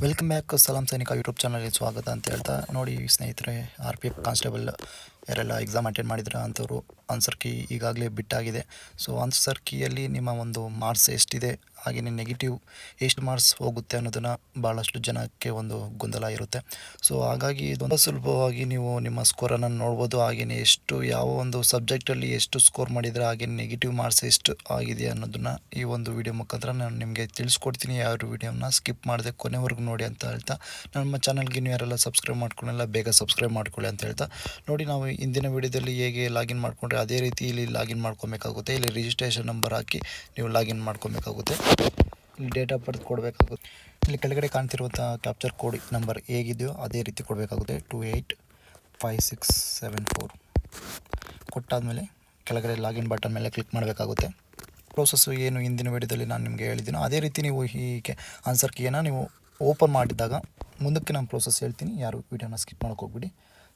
Welcome back ಸಲಾಂ ಸೈನಿಕ YouTube ಚಾನಲ್ಗೆ ಸ್ವಾಗತ ಅಂತ ಹೇಳ್ತಾ ನೋಡಿ ಸ್ನೇಹಿತರೆ ಆರ್ ಪಿ ಎಫ್ ಕಾನ್ಸ್ಟೇಬಲ್ ಯಾರೆಲ್ಲ ಎಕ್ಸಾಮ್ ಅಟೆಂಡ್ ಮಾಡಿದ್ರ ಅಂಥವ್ರು ಆನ್ಸರ್ ಕೀ ಈಗಾಗಲೇ ಬಿಟ್ಟಾಗಿದೆ. ಸೊ ಆನ್ಸರ್ ಕೀಯಲ್ಲಿ ನಿಮ್ಮ ಒಂದು ಮಾರ್ಕ್ಸ್ ಎಷ್ಟಿದೆ ಹಾಗೆಯೇ ನೆಗೆಟಿವ್ ಎಷ್ಟು ಮಾರ್ಕ್ಸ್ ಹೋಗುತ್ತೆ ಅನ್ನೋದನ್ನು ಭಾಳಷ್ಟು ಜನಕ್ಕೆ ಒಂದು ಗೊಂದಲ ಇರುತ್ತೆ. ಸೊ ಹಾಗಾಗಿ ಇದೊಂದು ಸುಲಭವಾಗಿ ನೀವು ನಿಮ್ಮ ಸ್ಕೋರನ್ನು ನೋಡ್ಬೋದು. ಹಾಗೆಯೇ ಎಷ್ಟು, ಯಾವ ಒಂದು ಸಬ್ಜೆಕ್ಟಲ್ಲಿ ಎಷ್ಟು ಸ್ಕೋರ್ ಮಾಡಿದರೆ ಹಾಗೆ ನೆಗೆಟಿವ್ ಮಾರ್ಕ್ಸ್ ಎಷ್ಟು ಆಗಿದೆ ಅನ್ನೋದನ್ನು ಈ ಒಂದು ವಿಡಿಯೋ ಮುಖಾಂತರ ನಾನು ನಿಮಗೆ ತಿಳಿಸ್ಕೊಡ್ತೀನಿ. ಯಾವ ವಿಡಿಯೋನ ಸ್ಕಿಪ್ ಮಾಡಿದೆ ಕೊನೆವರೆಗೂ ನೋಡಿ ಅಂತ ಹೇಳ್ತಾ, ನಮ್ಮ ಚಾನಲ್ಗೆ ನೀವು ಯಾರೆಲ್ಲ ಸಬ್ಸ್ಕ್ರೈಬ್ ಮಾಡ್ಕೊಳ್ಳಲ್ಲ ಬೇಗ ಸಬ್ಸ್ಕ್ರೈಬ್ ಮಾಡ್ಕೊಳ್ಳಿ ಅಂತ ಹೇಳ್ತಾ, ನೋಡಿ ನಾವು ಇಂದಿನ ವಿಡಿಯೋದಲ್ಲಿ ಹೇಗೆ ಲಾಗಿನ್ ಮಾಡಿಕೊಂಡ್ರೆ ಅದೇ ರೀತಿ ಇಲ್ಲಿ ಲಾಗಿನ್ ಮಾಡ್ಕೊಬೇಕಾಗುತ್ತೆ. ಇಲ್ಲಿ ರಿಜಿಸ್ಟ್ರೇಷನ್ ನಂಬರ್ ಹಾಕಿ ನೀವು ಲಾಗಿನ್ ಮಾಡ್ಕೊಬೇಕಾಗುತ್ತೆ. ಇಲ್ಲಿ ಡೇಟ್ ಆಫ್ ಬರ್ತ್ ಕೊಡಬೇಕಾಗುತ್ತೆ. ಇಲ್ಲಿ ಕೆಳಗಡೆ ಕಾಣ್ತಿರುವಂಥ ಕ್ಯಾಪ್ಚರ್ ಕೋಡ್ ನಂಬರ್ ಹೇಗಿದೆಯೋ ಅದೇ ರೀತಿ ಕೊಡಬೇಕಾಗುತ್ತೆ. Two eight five six seven four ಕೊಟ್ಟಾದಮೇಲೆ ಕೆಳಗಡೆ ಲಾಗಿನ್ ಬಟನ್ ಮೇಲೆ ಕ್ಲಿಕ್ ಮಾಡಬೇಕಾಗುತ್ತೆ. ಪ್ರೋಸೆಸ್ಸು ಏನು ಹಿಂದಿನ ವಿಡಿಯೋದಲ್ಲಿ ನಾನು ನಿಮಗೆ ಹೇಳಿದ್ದೀನೋ ಅದೇ ರೀತಿ ನೀವು ಹೀಗೆ ಆನ್ಸರ್ ಕೀಯನ್ನು ನೀವು ಓಪನ್ ಮಾಡಿದಾಗ ಮುಂದಕ್ಕೆ ನಾನು ಪ್ರೋಸೆಸ್ ಹೇಳ್ತೀನಿ. ಯಾರು ವೀಡಿಯೋನ ಸ್ಕಿಪ್ ಮಾಡೋಕೆ ಹೋಗ್ಬಿಡಿ.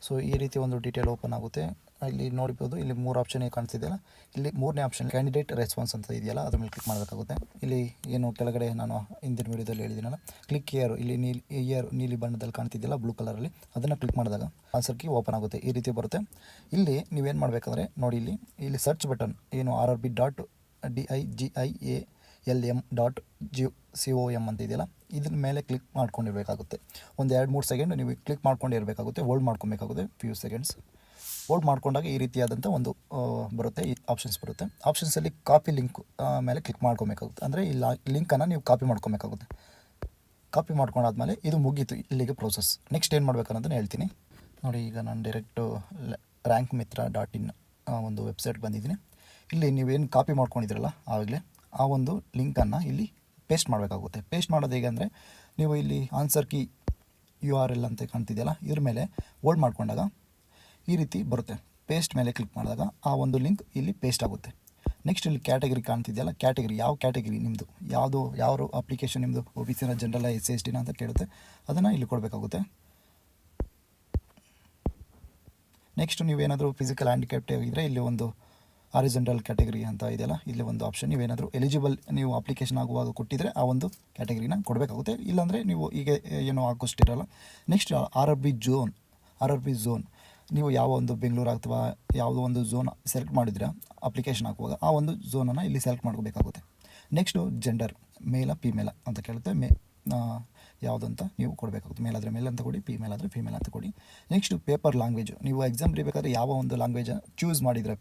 ಸೊ ಈ ರೀತಿ ಒಂದು ಡೀಟೇಲ್ ಓಪನ್ ಆಗುತ್ತೆ. ಇಲ್ಲಿ ನೋಡ್ಬೋದು, ಇಲ್ಲಿ ಮೂರು ಆಪ್ಷನ್ ಕಾಣಿಸ್ತಿದೆಯಲ್ಲ ಇಲ್ಲಿ ಮೂರನೇ ಆಪ್ಷನ್ ಕ್ಯಾಂಡಿಡೇಟ್ ರೆಸ್ಪಾನ್ಸ್ ಅಂತ ಇದೆಯಲ್ಲ, ಅದ್ರ ಮೇಲೆ ಕ್ಲಿಕ್ ಮಾಡಬೇಕಾಗುತ್ತೆ. ಇಲ್ಲಿ ಏನು ಕೆಳಗಡೆ ನಾನು ಹಿಂದಿನ ವೀಡಿಯೋದಲ್ಲಿ ಹೇಳಿದ್ದೀನಲ್ಲ? ಕ್ಲಿಕ್ ಇಯರ್ ಇಲ್ಲಿ ನೀಲಿ ಇಯರ್ ನೀಲಿ ಬಣ್ಣದಲ್ಲಿ ಕಾಣ್ತಿದ್ದಿಲ್ಲ ಬ್ಲೂ ಕಲರಲ್ಲಿ ಅದನ್ನು ಕ್ಲಿಕ್ ಮಾಡಿದಾಗ ಆನ್ಸರ್ ಕೀ ಓಪನ್ ಆಗುತ್ತೆ, ಈ ರೀತಿ ಬರುತ್ತೆ. ಇಲ್ಲಿ ನೀವೇನು ಮಾಡಬೇಕಂದ್ರೆ, ನೋಡಿ ಇಲ್ಲಿ ಇಲ್ಲಿ ಸರ್ಚ್ ಬಟನ್ ಏನು R R B dot D I G I A L M dot G C O M ಅಂತ ಇದೆಯಲ್ಲ ಇದ್ರ ಮೇಲೆ ಕ್ಲಿಕ್ ಮಾಡ್ಕೊಂಡಿರಬೇಕಾಗುತ್ತೆ. ಒಂದು ಎರಡು ಮೂರು ಸೆಕೆಂಡ್ ನೀವು ಕ್ಲಿಕ್ ಮಾಡ್ಕೊಂಡಿರಬೇಕಾಗುತ್ತೆ ಹೋಲ್ಡ್ ಮಾಡ್ಕೊಬೇಕಾಗುತ್ತೆ ಫ್ಯೂ ಸೆಕೆಂಡ್ಸ್ ಹೋಲ್ಡ್ ಮಾಡ್ಕೊಂಡಾಗ ಈ ರೀತಿಯಾದಂಥ ಒಂದು ಬರುತ್ತೆ, ಈ ಆಪ್ಷನ್ಸ್ ಬರುತ್ತೆ. ಆಪ್ಷನ್ಸಲ್ಲಿ ಕಾಪಿ ಲಿಂಕ್ ಮೇಲೆ ಕ್ಲಿಕ್ ಮಾಡ್ಕೊಬೇಕಾಗುತ್ತೆ. ಅಂದರೆ ಈ ಲಿಂಕನ್ನು ನೀವು ಕಾಪಿ ಮಾಡ್ಕೊಬೇಕಾಗುತ್ತೆ. ಕಾಪಿ ಮಾಡ್ಕೊಂಡಾದ್ಮೇಲೆ ಇದು ಮುಗೀತು ಇಲ್ಲಿಗೆ ಪ್ರೋಸೆಸ್ ನೆಕ್ಸ್ಟ್ ಏನು ಮಾಡ್ಬೇಕನ್ನೋದನ್ನ ಹೇಳ್ತೀನಿ. ನೋಡಿ, ಈಗ ನಾನು direct rank Mitra dot in ಒಂದು ವೆಬ್ಸೈಟ್ ಬಂದಿದ್ದೀನಿ. ಇಲ್ಲಿ ನೀವೇನು ಕಾಪಿ ಮಾಡ್ಕೊಂಡಿದ್ದೀರಲ್ಲ ಆವಾಗಲೇ ಆ ಒಂದು ಲಿಂಕನ್ನು ಇಲ್ಲಿ ಪೇಸ್ಟ್ ಮಾಡಬೇಕಾಗುತ್ತೆ. ಪೇಸ್ಟ್ ಮಾಡೋದು ಹೇಗೆ ಅಂದರೆ ನೀವು ಇಲ್ಲಿ answer key U R L ಅಂತ ಕಾಣ್ತಿದೆಯಲ್ಲ, ಇದ್ರ ಮೇಲೆ ಹೋಲ್ಡ್ ಮಾಡಿಕೊಂಡಾಗ ಈ ರೀತಿ ಬರುತ್ತೆ. ಪೇಸ್ಟ್ ಮೇಲೆ ಕ್ಲಿಕ್ ಮಾಡಿದಾಗ ಆ ಒಂದು ಲಿಂಕ್ ಇಲ್ಲಿ ಪೇಸ್ಟ್ ಆಗುತ್ತೆ. ನೆಕ್ಸ್ಟ್ ಇಲ್ಲಿ ಕ್ಯಾಟಗರಿ ಕಾಣ್ತಿದೆಯಲ್ಲ ಕ್ಯಾಟಗರಿ ಯಾವ ಕ್ಯಾಟಗರಿ ನಿಮ್ಮದು ಯಾವುದು ಯಾವ ಅಪ್ಲಿಕೇಶನ್ ನಿಮ್ಮದು ಒ ಬಿ ಸಿನ ಜನರಲ್ ಎಸ್ ಎಸ್ ಟಿನ ಅಂತ ಕೇಳುತ್ತೆ. ಅದನ್ನು ಇಲ್ಲಿ ಕೊಡಬೇಕಾಗುತ್ತೆ. ನೆಕ್ಸ್ಟ್ ನೀವೇನಾದರೂ ಫಿಸಿಕಲ್ ಹ್ಯಾಂಡಿಕ್ಯಾಪ್ಟ್ ಇದ್ದರೆ ಇಲ್ಲಿ ಒಂದು ಆರಿಜೆಂಟಲ್ ಕ್ಯಾಟಗರಿ ಅಂತ ಇದೆಯಲ್ಲ ಇಲ್ಲಿ ಒಂದು ಆಪ್ಷನ್ ನೀವೇನಾದರೂ ಎಲಿಜಿಬಲ್ ನೀವು ಅಪ್ಲಿಕೇಶನ್ ಆಗುವಾಗ ಕೊಟ್ಟಿದ್ರೆ ಆ ಒಂದು ಕ್ಯಾಟಗರಿನ ಕೊಡಬೇಕಾಗುತ್ತೆ. ಇಲ್ಲಾಂದರೆ ನೀವು ಈಗ ಏನು ಹಾಕೋಷ್ಟಿರಲ್ಲ next R R B zone R R B zone ನೀವು ಯಾವ ಒಂದು ಬೆಂಗಳೂರು ಅಥವಾ ಯಾವುದೋ ಒಂದು ಝೋನ್ ಸೆಲೆಕ್ಟ್ ಮಾಡಿದ್ರೆ ಅಪ್ಲಿಕೇಶನ್ ಹಾಕುವಾಗ ಆ ಒಂದು ಝೋನನ್ನು ಇಲ್ಲಿ ಸೆಲೆಕ್ಟ್ ಮಾಡ್ಕೋಬೇಕಾಗುತ್ತೆ. ನೆಕ್ಸ್ಟು ಜೆಂಡರ್ ಮೇಲ ಫಿಮೇಲ ಅಂತ ಕೇಳುತ್ತೆ. ಮೇ ಯಾವುದಂತ ನೀವು ಕೊಡಬೇಕಾಗುತ್ತೆ. ಮೇಲ್ ಆದರೆ ಮೇಲ್ ಅಂತ ಕೊಡಿ ಫಿಮೇಲ್ ಆದರೆ ಫಿಮೇಲ್ ಅಂತ ಕೊಡಿ. ನೆಕ್ಸ್ಟು ಪೇಪರ್ ಲ್ಯಾಂಗ್ವೇಜ್ ನೀವು ಎಕ್ಸಾಮ್ ಬರೀಬೇಕಾದ್ರೆ ಯಾವ ಒಂದು ಲ್ಯಾಂಗ್ವೇಜ್ ಚೂಸ್ ಮಾಡಿದರೆ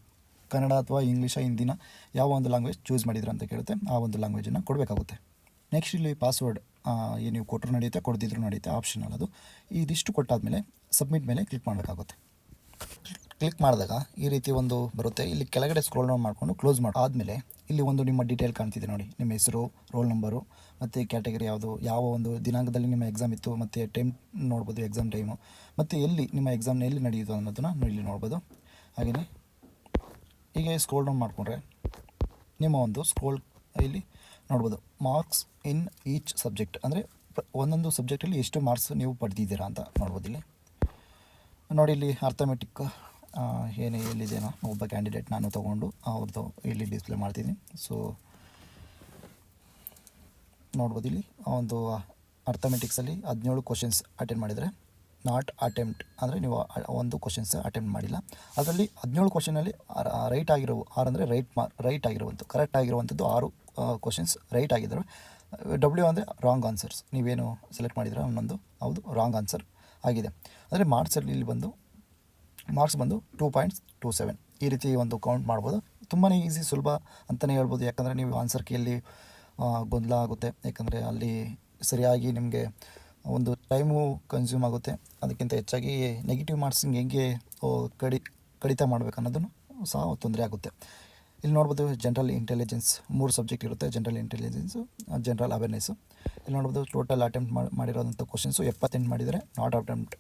ಕನ್ನಡ ಅಥವಾ ಇಂಗ್ಲೀಷ ಹಿಂದಿನ ಯಾವ ಒಂದು ಲ್ಯಾಂಗ್ವೇಜ್ ಚೂಸ್ ಮಾಡಿದ್ರು ಅಂತ ಕೇಳುತ್ತೆ, ಆ ಒಂದು ಲ್ಯಾಂಗ್ವೇಜನ್ನು ಕೊಡಬೇಕಾಗುತ್ತೆ. ನೆಕ್ಸ್ಟ್ ಇಲ್ಲಿ ಪಾಸ್ವರ್ಡ್ ಏನು ನೀವು ಕೊಟ್ಟರು ನಡೆಯುತ್ತೆ, ಕೊಡದಿದ್ರು ನಡೆಯುತ್ತೆ ಆಪ್ಷನಲ್ ಅದು. ಇದಿಷ್ಟು ಕೊಟ್ಟಾದಮೇಲೆ ಸಬ್ಮಿಟ್ ಮೇಲೆ ಕ್ಲಿಕ್ ಮಾಡಬೇಕಾಗುತ್ತೆ. ಕ್ಲಿಕ್ ಮಾಡಿದಾಗ ಈ ರೀತಿ ಒಂದು ಬರುತ್ತೆ. ಇಲ್ಲಿ ಕೆಳಗಡೆ ಸ್ಕ್ರೋಲ್ ಡೌನ್ ಮಾಡಿಕೊಂಡು ಕ್ಲೋಸ್ ಮಾಡಿ. ಆದಮೇಲೆ ಇಲ್ಲಿ ಒಂದು ನಿಮ್ಮ ಡೀಟೇಲ್ ಕಾಣ್ತಿದೆ ನೋಡಿ. ನಿಮ್ಮ ಹೆಸರು ರೋಲ್ ನಂಬರು ಮತ್ತು ಕ್ಯಾಟಗರಿ ಯಾವುದು, ಯಾವ ಒಂದು ದಿನಾಂಕದಲ್ಲಿ ನಿಮ್ಮ ಎಕ್ಸಾಮ್ ಇತ್ತು, ಮತ್ತು ಟೈಮ್ ನೋಡ್ಬೋದು ಎಕ್ಸಾಮ್ ಟೈಮು ಮತ್ತು ಎಲ್ಲಿ ನಿಮ್ಮ ಎಕ್ಸಾಮ್ನ ಎಲ್ಲಿ ನಡೆಯಿತು ಅನ್ನೋದನ್ನು ಇಲ್ಲಿ ನೋಡ್ಬೋದು. ಹಾಗೆಯೇ ಹೀಗೆ ಸ್ಕ್ರೋಲ್ ಡೌನ್ ಮಾಡಿಕೊಂಡ್ರೆ ನಿಮ್ಮ ಒಂದು ಸ್ಕ್ರೋಲ್ ಇಲ್ಲಿ ನೋಡ್ಬೋದು ಮಾರ್ಕ್ಸ್ ಇನ್ ಈಚ್ ಸಬ್ಜೆಕ್ಟ್ ಅಂದರೆ ಒಂದೊಂದು ಸಬ್ಜೆಕ್ಟಲ್ಲಿ ಎಷ್ಟು ಮಾರ್ಕ್ಸ್ ನೀವು ಪಡೆದಿದ್ದೀರಾ ಅಂತ ನೋಡ್ಬೋದು ಇಲ್ಲಿ. ನೋಡಿ ಇಲ್ಲಿ ಅರ್ಥಮೆಟಿಕ್ ಏನು ಎಲ್ಲಿದೆಯೋ ಒಬ್ಬ ಕ್ಯಾಂಡಿಡೇಟ್ ನಾನು ತೊಗೊಂಡು ಅವ್ರದ್ದು ಇಲ್ಲಿ ಡಿಸ್ಪ್ಲೇ ಮಾಡ್ತೀನಿ ಸೊ ನೋಡ್ಬೋದು ಇಲ್ಲಿ ಒಂದು ಅರ್ಥಮೆಟಿಕ್ಸಲ್ಲಿ ಹದಿನೇಳು ಕ್ವಶನ್ಸ್ ಅಟೆಂಡ್ ಮಾಡಿದರೆ ನಾಟ್ ಅಟೆಂಪ್ಟ್ ಅಂದರೆ ನೀವು ಒಂದು ಕ್ವಶನ್ಸ್ ಅಟೆಂಪ್ಟ್ ಮಾಡಿಲ್ಲ. ಅದರಲ್ಲಿ ಹದಿನೇಳು ಕ್ವಶನಲ್ಲಿ ರೈಟ್ ಆಗಿರೋ ಆರು ಅಂದರೆ ರೈಟ್ ಮಾ ರೈಟ್ ಆಗಿರುವಂಥದ್ದು ಕರೆಕ್ಟ್ ಆಗಿರುವಂಥದ್ದು ಆರು ಕ್ವಶನ್ಸ್ ರೈಟ್ ಆಗಿದ್ದಾವೆ. ಡಬ್ಲ್ಯೂ ಅಂದರೆ ರಾಂಗ್ ಆನ್ಸರ್ಸ್ ನೀವೇನು ಸೆಲೆಕ್ಟ್ ಮಾಡಿದ್ರೆ ಒಂದೊಂದು ಹೌದು ರಾಂಗ್ ಆನ್ಸರ್ ಆಗಿದೆ. ಅಂದರೆ ಮಾರ್ಕ್ಸಲ್ಲಿ ಇಲ್ಲಿ ಬಂದು ಮಾರ್ಕ್ಸ್ ಬಂದು ಟೂ ಪಾಯಿಂಟ್ಸ್ ಟೂ ಸೆವೆನ್ ಈ ರೀತಿ ಒಂದು ಕೌಂಟ್ ಮಾಡ್ಬೋದು. ತುಂಬಾ ಈಸಿ ಸುಲಭ ಅಂತಲೇ ಹೇಳ್ಬೋದು. ಯಾಕಂದರೆ ನೀವು ಆನ್ಸರ್ ಕೀಯಲ್ಲಿ ಗೊಂದಲ ಆಗುತ್ತೆ. ಯಾಕಂದರೆ ಅಲ್ಲಿ ಸರಿಯಾಗಿ ನಿಮಗೆ ಒಂದು ಟೈಮು ಕನ್ಸ್ಯೂಮ್ ಆಗುತ್ತೆ. ಅದಕ್ಕಿಂತ ಹೆಚ್ಚಾಗಿ ನೆಗೆಟಿವ್ ಮಾರ್ಕ್ಸಿಂಗ್ ಹೆಂಗೆ ಕಡಿ, ಕಡಿತ ಮಾಡಬೇಕು ಅನ್ನೋದನ್ನು ಸಹ ತೊಂದರೆ ಆಗುತ್ತೆ. ಇಲ್ಲಿ ನೋಡ್ಬೋದು ಜನರಲ್ ಇಂಟೆಲಿಜೆನ್ಸ್ ಮೂರು ಸಬ್ಜೆಕ್ಟ್ ಇರುತ್ತೆ. ಜನರಲ್ ಇಂಟೆಲಿಜೆನ್ಸು ಜನರಲ್ ಅವೇರ್ನೆಸ್ಸು ಇಲ್ಲಿ ನೋಡ್ಬೋದು ಟೋಟಲ್ ಅಟೆಂಪ್ಟ್ ಮಾಡಿರೋಂಥ ಕ್ವಶನ್ಸು ಎಪ್ಪತ್ತೆಂಟು ಮಾಡಿದರೆ ನಾಟ್ ಅಟೆಂಪ್ಟ್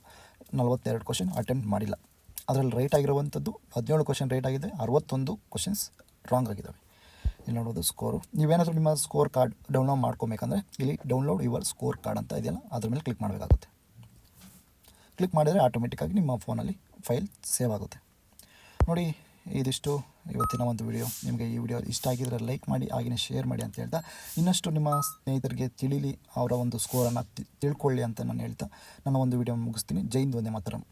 ನಲ್ವತ್ತೆರಡು ಕ್ವಶನ್ ಅಟೆಂಪ್ಟ್ ಮಾಡಿಲ್ಲ. ಅದರಲ್ಲಿ ರೈಟ್ ಆಗಿರುವಂಥದ್ದು ಹದಿನೇಳು ಕ್ವಶನ್ ರೈಟ್ ಆಗಿದೆ. ಅರವತ್ತೊಂದು ಕ್ವಶನ್ಸ್ ರಾಂಗ್ ಆಗಿದ್ದಾವೆ. ಇಲ್ಲಿ ನೋಡೋದು ಸ್ಕೋರು ನೀವೇನಾದರೂ ನಿಮ್ಮ ಸ್ಕೋರ್ ಕಾರ್ಡ್ ಡೌನ್ಲೋಡ್ ಮಾಡ್ಕೋಬೇಕಂದ್ರೆ ಇಲ್ಲಿ ಡೌನ್ಲೋಡ್ ಯುವರ್ ಸ್ಕೋರ್ ಕಾರ್ಡ್ ಅಂತ ಇದೆಯಲ್ಲ, ಅದ್ರ ಮೇಲೆ ಕ್ಲಿಕ್ ಮಾಡಬೇಕಾಗುತ್ತೆ. ಕ್ಲಿಕ್ ಮಾಡಿದರೆ ಆಟೋಮೆಟಿಕ್ಕಾಗಿ ನಿಮ್ಮ ಫೋನಲ್ಲಿ ಫೈಲ್ ಸೇವ್ ಆಗುತ್ತೆ. ನೋಡಿ, ಇದಿಷ್ಟು ಇವತ್ತಿನ ಒಂದು ವಿಡಿಯೋ ನಿಮಗೆ ಈ ವಿಡಿಯೋ ಇಷ್ಟ ಆಗಿದ್ರೆ ಲೈಕ್ ಮಾಡಿ ಆಗಿನ ಶೇರ್ ಮಾಡಿ ಅಂತ ಹೇಳ್ತಾ, ಇನ್ನಷ್ಟು ನಿಮ್ಮ ಸ್ನೇಹಿತರಿಗೆ ತಿಳಿಲಿ, ಅವರ ಒಂದು ಸ್ಕೋರನ್ನು ತಿಳ್ಕೊಳ್ಳಿ ಅಂತ ನಾನು ಹೇಳ್ತಾ, ನನ್ನ ಒಂದು ವಿಡಿಯೋ ಮುಗಿಸ್ತೀನಿ. ಜೈನ್ ಮಾತ್ರ ಮಾತರಂ.